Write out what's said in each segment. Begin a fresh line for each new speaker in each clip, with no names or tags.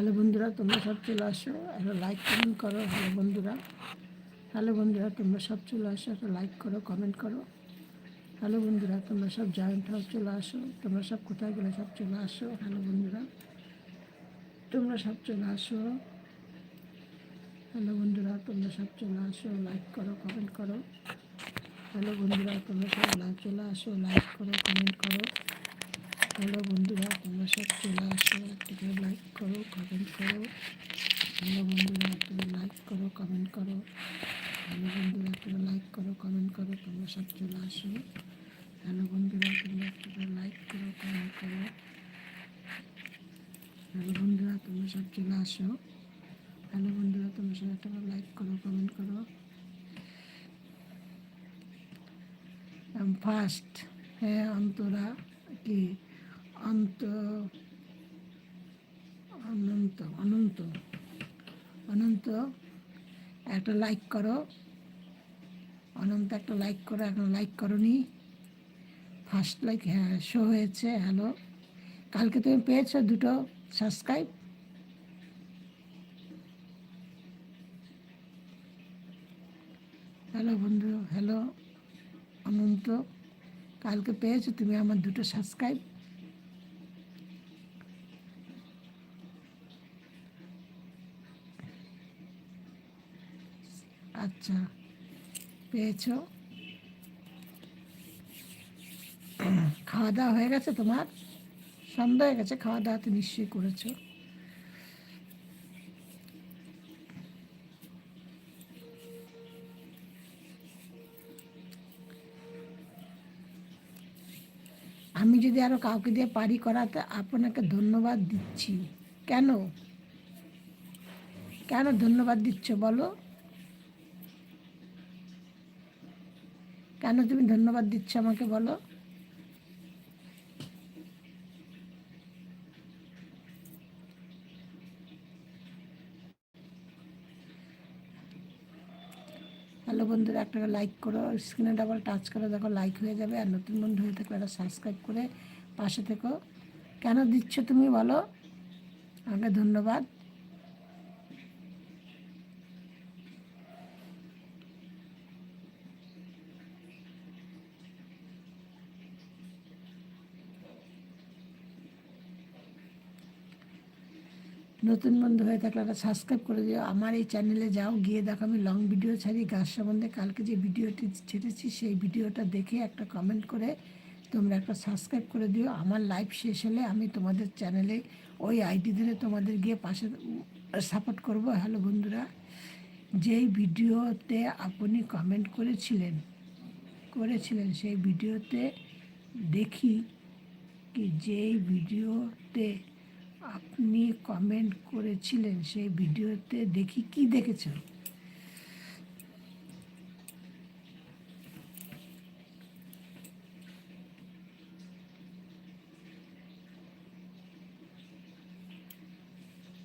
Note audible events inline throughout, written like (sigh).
Hello বন্ধুরা, তোমরা সব চলে আসো, একটা লাইক কমেন্ট করো হ্যালো বন্ধুরা। হ্যালো বন্ধুরা, তোমরা সব চলে আসো, একটা লাইক করো কমেন্ট করো। হ্যালো বন্ধুরা, তোমরা সব জয়েন্ট হাউস চলে আসো, তোমরা সব কোথায় গেলে সব চলে আসো হ্যালো বন্ধুরা। তোমরা সব চলে আসো। হ্যালো বন্ধুরা, তোমরা সব চলে আসো লাইক করো কমেন্ট করো। হ্যালো বন্ধুরা, তোমরা সব চলে আসো লাইক করো কমেন্ট করো। হ্যালো বন্ধুরা, তোমরা সব চলে আসো। তোমরা লাইক করো কমেন্ট করো। হ্যালো বন্ধুরা তোমরা লাইক করো কমেন্ট করো। হ্যালো বন্ধুরা তোমরা লাইক করো কমেন্ট করো, তোমরা সব চলে আসো। হ্যালো বন্ধুরা, তোমরা তোমরা লাইক করো কমেন্ট করো। হ্যালো বন্ধুরা, তোমরা সব চলে আসো। হ্যালো বন্ধুরা, তোমরা সব একটা লাইক করো কমেন্ট করো। ফার্স্ট হ্যাঁ অন্তরা, কি? অন্ত অনন্ত অনন্ত অনন্ত একটা লাইক করো। অনন্ত একটা লাইক করো এখন লাইক করনি। ফার্স্ট লাইক হ্যাঁ শো হয়েছে হ্যালো কালকে তুমি পেয়েছ দুটো সাবস্ক্রাইব হ্যালো বন্ধু হ্যালো অনন্ত কালকে পেয়েছ তুমি আমার দুটো সাবস্ক্রাইব আচ্ছা পেয়েছ। খাওয়া দাওয়া হয়ে গেছে তোমার? সন্ধ্যা হয়ে গেছে খাওয়া দাওয়া তো নিশ্চয়ই করেছ। আমি যদি আরও কাউকে দিয়ে পারি করাতে আপনাকে ধন্যবাদ দিচ্ছি। কেন? কেন ধন্যবাদ দিচ্ছ বলো? কেন তুমি ধন্যবাদ দিচ্ছ আমাকে, বলো। হ্যালো বন্ধুরা একটা লাইক করো স্ক্রিনে ডাবল টাচ করো, দেখো লাইক হয়ে যাবে। আর নতুন বন্ধু হয়ে থাকলে একটা সাবস্ক্রাইব করে পাশে থেকো। কেন দিচ্ছ তুমি বলো? আমাকে ধন্যবাদ। নতুন বন্ধু হয়ে থাকলে একটা সাবস্ক্রাইব করে দিও। আমার এই চ্যানেলে যাও, গিয়ে দেখো আমি লং ভিডিও ছাড়ি। গাছ সম্বন্ধে কালকে যে ভিডিওটি ছেড়েছি সেই ভিডিওটা দেখে একটা কমেন্ট করে তোমরা একটা সাবস্ক্রাইব করে দিও। আমার লাইভ শেষ হলে আমি তোমাদের চ্যানেলে ওই আইডি ধরে তোমাদের গিয়ে পাশে সাপোর্ট করব। হ্যালো বন্ধুরা, যেই ভিডিওতে আপনি কমেন্ট করেছিলেন করেছিলেন সেই ভিডিওতে দেখি কি যেই ভিডিওতে আপনি কমেন্ট করেছিলেন সেই ভিডিওতে, দেখি কি দেখেছ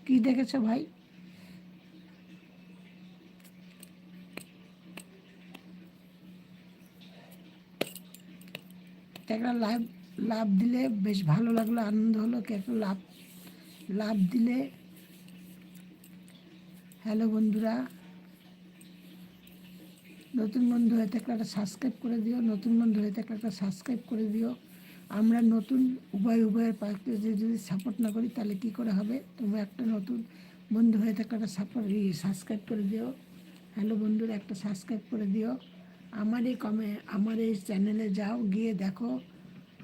কি দেখেছ ভাই? একটা লাভ লাভ দিলে বেশ ভালো লাগল, আনন্দ হলো একটা লাভ লাভ দিলে। হ্যালো বন্ধুরা। নতুন বন্ধু হয়ে থাকলে একটা সাবস্ক্রাইব করে দিও, নতুন বন্ধু হয়ে থাকলে একটা সাবস্ক্রাইব করে দিও। আমরা নতুন উভয় উভয়ের পাশে যদি সাপোর্ট না করি, তাহলে কি করে হবে? তোমরা একটা নতুন বন্ধু হয়ে থাকলে একটা সাপোর্ট সাবস্ক্রাইব করে দিও। হ্যালো বন্ধুরা, একটা সাবস্ক্রাইব করে দিও। আমার এই কমে আমার এই চ্যানেলে যাও, গিয়ে দেখো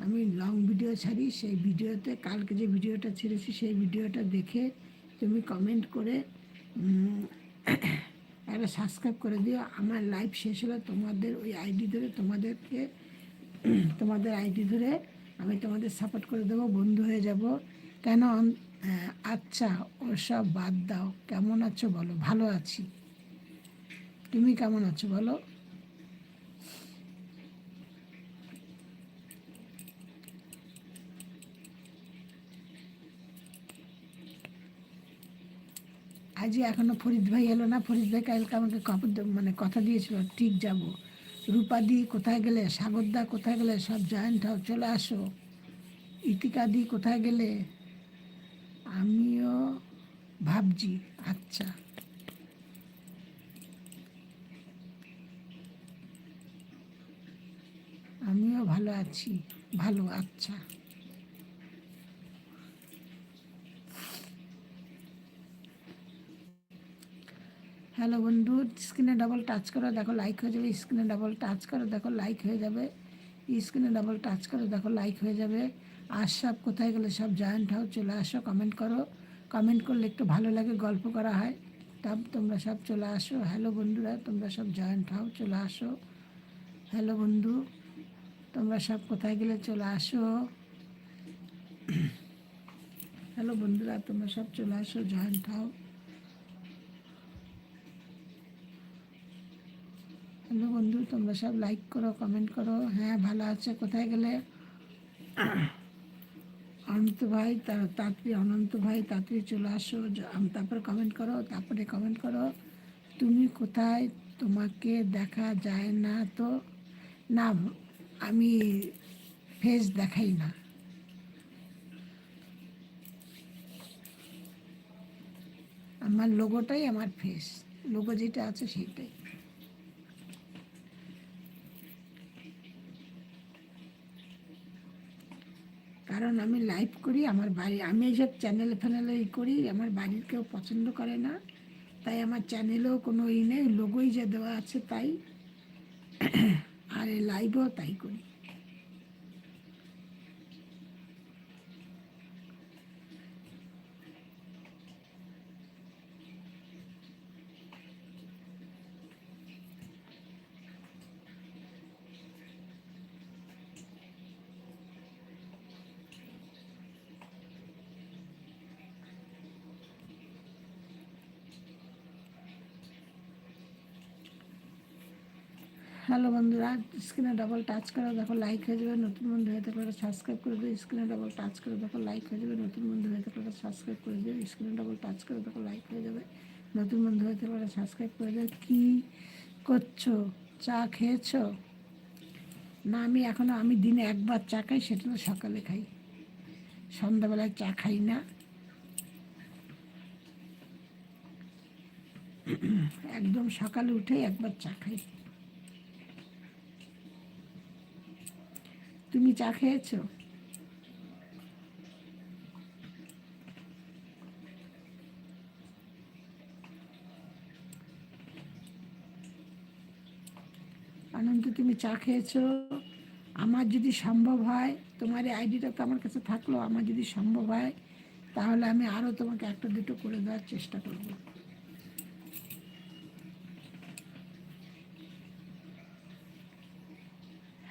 আমি লং ভিডিও ছাড়ি, সেই ভিডিওতে কালকে যে ভিডিওটা ছেড়েছি, সেই ভিডিওটা দেখে তুমি কমেন্ট করে (coughs) একটা সাবস্ক্রাইব করে দিও। আমার লাইভ শেষ হলে তোমাদের ওই আইডি ধরে তোমাদেরকে, (coughs) তোমাদের আইডি ধরে আমি তোমাদের সাপোর্ট করে দেবো, বন্ধু হয়ে যাব। কেন? আচ্ছা ওসব বাদ দাও। কেমন আছো বলো? ভালো আছি। তুমি কেমন আছো বলো? আজই এখনও ফরিদ ভাই এলো না। ফরিদ ভাই কালকে আমাকে মানে কথা দিয়েছিল, ঠিক যাব। রূপাদি কোথায় গেলে? সাগরদা কোথায় গেলে? সব জয়েন্ট হাও চলে আসো। ইতিকাদি কোথায় গেলে? আমিও পাবজি আচ্ছা। আমিও ভালো আছি, ভালো আচ্ছা। হ্যালো বন্ধু, স্ক্রিনে ডাবল টাচ করো, দেখো লাইক হয়ে যাবে, স্ক্রিনে ডাবল টাচ করো, দেখো লাইক হয়ে যাবে, স্ক্রিনে ডাবল টাচ করো, দেখো লাইক হয়ে যাবে। আর সব কোথায় গেলে সব জয়েন্ট হও, চলে আসো কমেন্ট করো। কমেন্ট করলে একটু ভালো লাগে, গল্প করা হয়। তাব তোমরা সব চলে আসো। হ্যালো বন্ধুরা, তোমরা সব জয়েন্ট হও, চলে আসো। হ্যালো বন্ধু, তোমরা সব কোথায় গেলে চলে আসো। হ্যালো বন্ধুরা, তোমরা সব চলে আসো জয়েন্ট হও। হ্যালো বন্ধু, তোমরা সব লাইক করো কমেন্ট করো। হ্যাঁ ভালো আছে? কোথায় গেলে? অনন্ত ভাই, তা- তাড়াতাড়ি অনন্ত ভাই তাড়াতাড়ি চলে আসো। তারপরে কমেন্ট করো, তারপরে কমেন্ট করো। তুমি কোথায়? তোমাকে দেখা যায় না তো? না, আমি ফেস দেখাই না। আমার লোগোটাই আমার ফেস লোগো যেটা আছে সেইটাই। কারণ আমি লাইভ করি, আমার বাড়ি, আমি এইসব চ্যানেল ফ্যানেলে ই করি, আমার বাড়ির কেউ পছন্দ করে না। তাই আমার চ্যানেলেও কোনো ই নেই লোগোই যা দেওয়া আছে তাই। আর এই লাইভও তাই করি। হ্যালো বন্ধুরা, স্ক্রিনে ডাবল টাচ করো দেখো লাইক হয়ে যাবে, নতুন বন্ধু হয়ে থাকলে সাবস্ক্রাইব করে দিও, স্ক্রিনে ডাবল টাচ করে দেখো লাইক হয়ে যাবে, নতুন বন্ধু হয়ে থাকলে সাবস্ক্রাইব করে দিও, স্ক্রিনে ডাবল টাচ করে দেখো লাইক হয়ে যাবে, নতুন বন্ধু হয়ে থাকলে সাবস্ক্রাইব করে দিও। কী করছ? চা খেয়েছো? না, আমি এখনও আমি দিনে একবার চা খাই, সেটা তো সকালে খাই। সন্ধ্যাবেলায় চা খাই না। একদম সকালে উঠেই একবার চা খাই। তুমি চা খেয়েছো? আনন্দ, তুমি চা খেয়েছো? আমার যদি সম্ভব হয়, তোমার এই আইডিটা তো আমার কাছে থাকল, আমার যদি সম্ভব হয়, তাহলে আমি আরও তোমাকে একটা দুটো করে দেওয়ার চেষ্টা করব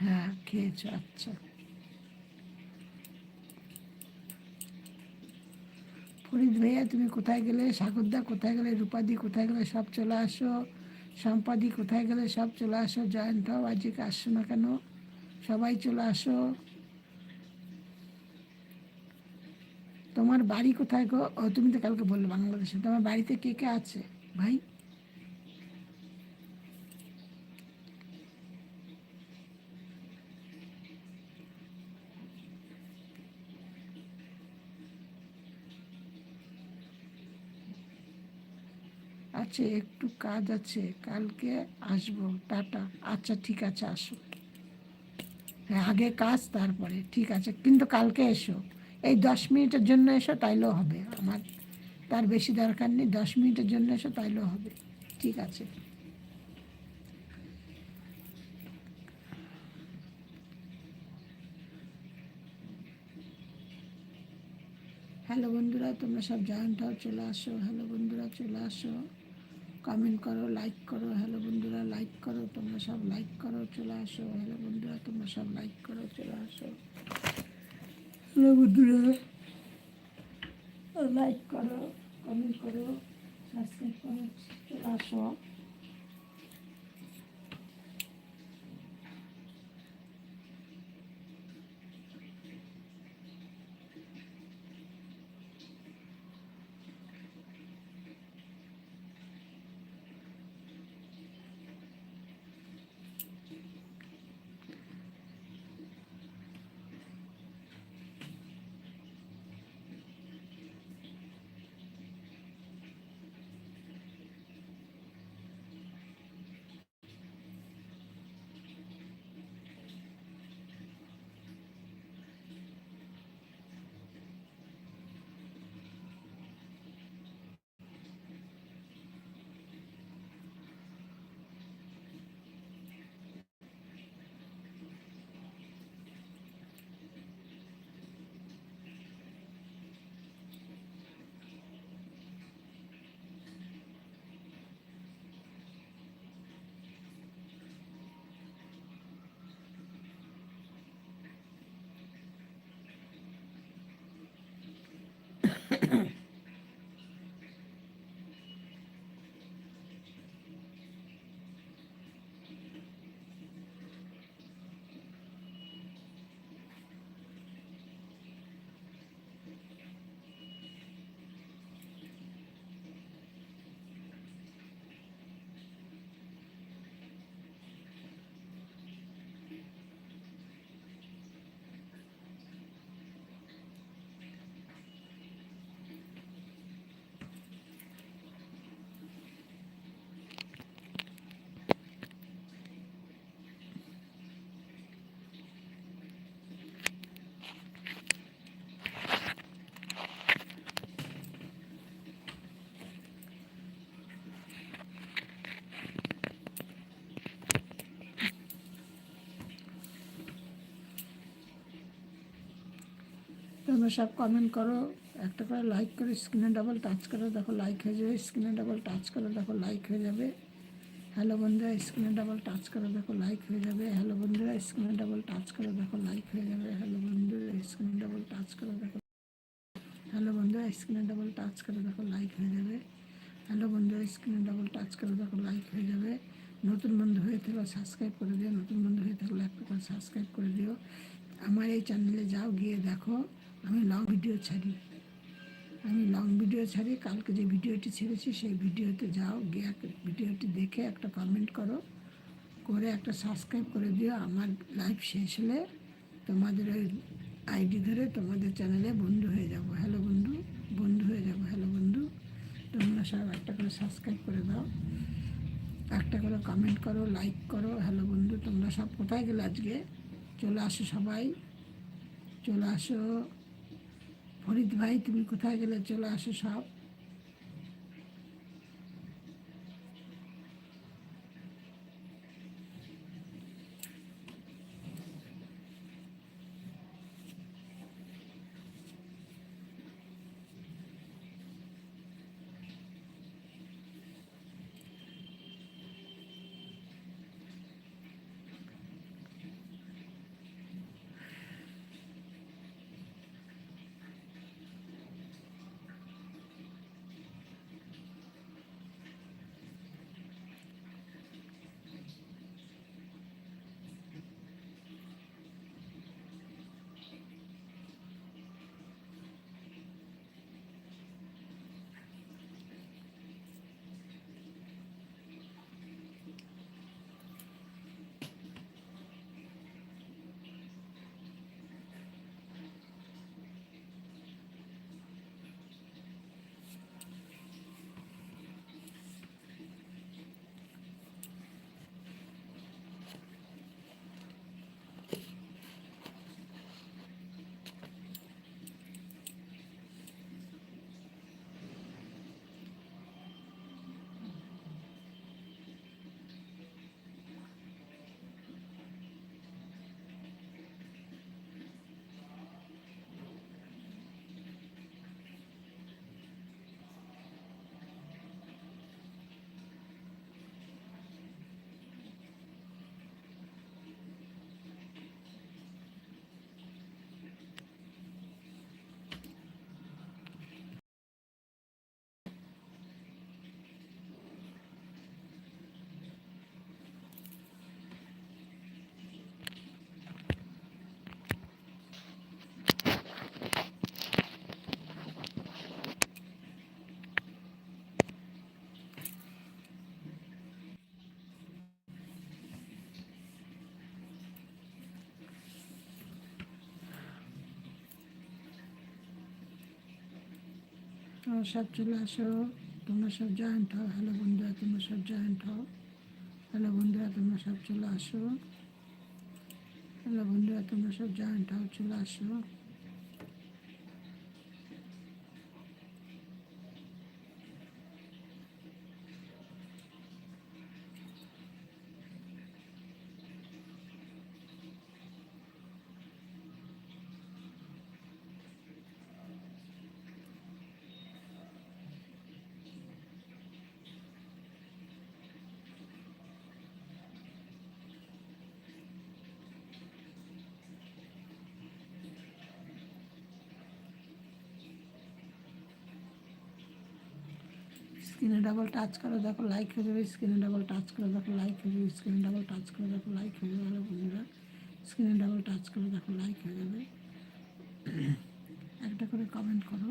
হ্যাঁ খেয়েছো আচ্ছা। ফরিদ ভাইয়া, তুমি কোথায় গেলে? সাগরদা কোথায় গেলে? রূপাদি কোথায় গেলে? সব চলে আসো। সম্পাদি কোথায় গেলে? সব চলে আসো। জয়ন্ত আজকে আসছো না কেন? সবাই চলে আসো। তোমার বাড়ি কোথায় গো? তুমি তো কালকে বললে বাংলাদেশে। তোমার বাড়িতে কে কে আছে? ভাই? আছে একটু কাজ আছে, কালকে আসব, টাটা। আচ্ছা ঠিক আছে, আসো। হ্যাঁ আগে কাজ, তারপরে ঠিক আছে। কিন্তু কালকে এসো। এই দশ মিনিটের জন্য এসো, তাইলেও হবে। আমার, তার বেশি দরকার নেই। দশ মিনিটের জন্য এসো, তাইলেও হবে। ঠিক আছে। হ্যালো বন্ধুরা, তোমরা সব জয়েন্ট চলে আসো। হ্যালো বন্ধুরা, চলে আসো। কমেন্ট করো লাইক করো হ্যালো বন্ধুরা লাইক করো, তোমরা সব লাইক করো, চলে আসো হ্যালো বন্ধুরা, তোমরা সব লাইক করো, চলে আসো। হ্যালো বন্ধুরা লাইক করো কমেন্ট করো সাবস্ক্রাইব করো, চলে আসো। তোমরা সব কমেন্ট করো। একটা করে লাইক করে স্ক্রিনে ডাবল টাচ করো। দেখো লাইক হয়ে যাবে স্ক্রিনে ডাবল টাচ করো, দেখো লাইক হয়ে যাবে। হ্যালো বন্ধুরা স্ক্রিনে ডাবল টাচ করো, দেখো লাইক হয়ে যাবে। হ্যালো বন্ধুরা স্ক্রিনে ডাবল টাচ করো, দেখো লাইক হয়ে যাবে। হ্যালো বন্ধুরা স্ক্রিনে ডাবল টাচ করো, দেখো হ্যালো বন্ধুরা স্ক্রিনে ডাবল টাচ করে, দেখো লাইক হয়ে যাবে। হ্যালো বন্ধুরা স্ক্রিনে ডাবল টাচ করে, দেখো লাইক হয়ে যাবে। নতুন বন্ধু হয়ে থাকলে সাবস্ক্রাইব করে দিও। নতুন বন্ধু হয়ে থাকলে একটা করে সাবস্ক্রাইব করে দিও। আমার এই চ্যানেলে যাও, গিয়ে দেখো। আমি লং ভিডিও ছাড়ি। আমি লং ভিডিও ছাড়ি, কালকে যে ভিডিওটি ছেড়েছি, সেই ভিডিওতে যাও, গিয়ে ভিডিওটি দেখে একটা কমেন্ট করো। করে একটা সাবস্ক্রাইব করে দিও। আমার লাইভ শেষ হলে তোমাদের ওই আইডি ধরে তোমাদের চ্যানেলে বন্ধু হয়ে যাব। হ্যালো বন্ধু বন্ধু হয়ে যাব। হ্যালো বন্ধু, তোমরা সব একটা করে সাবস্ক্রাইব করে দাও। একটা করে কমেন্ট করো লাইক করো। হ্যালো বন্ধু, তোমরা সব কোথায় গেলে আজকে? চলে আসো সবাই। চলে আসো। ফরিদ ভাই তুমি কোথায় গেলে চলে আসো সব? তোমরা সব চলে আসো। তোমরা সব জয়েন্ট হও হ্যালো বন্ধুরা, তোমরা সব জয়েন্ট হও হ্যালো বন্ধুরা, তোমরা সব চলে আসো। হ্যালো বন্ধুরা, তোমরা সব জয়েন্ট হও চলে আসো। স্ক্রিনে ডাবল টাচ করো দেখো লাইক হয়ে যাবে স্ক্রিনে ডাবল টাচ করে দেখো লাইক হয়ে যাবে স্ক্রিনে ডাবল টাচ করে দেখো লাইক হয়ে যাবে বন্ধুরা স্ক্রিনে ডাবল টাচ করে দেখো লাইক হয়ে যাবে একটা করে কমেন্ট করো।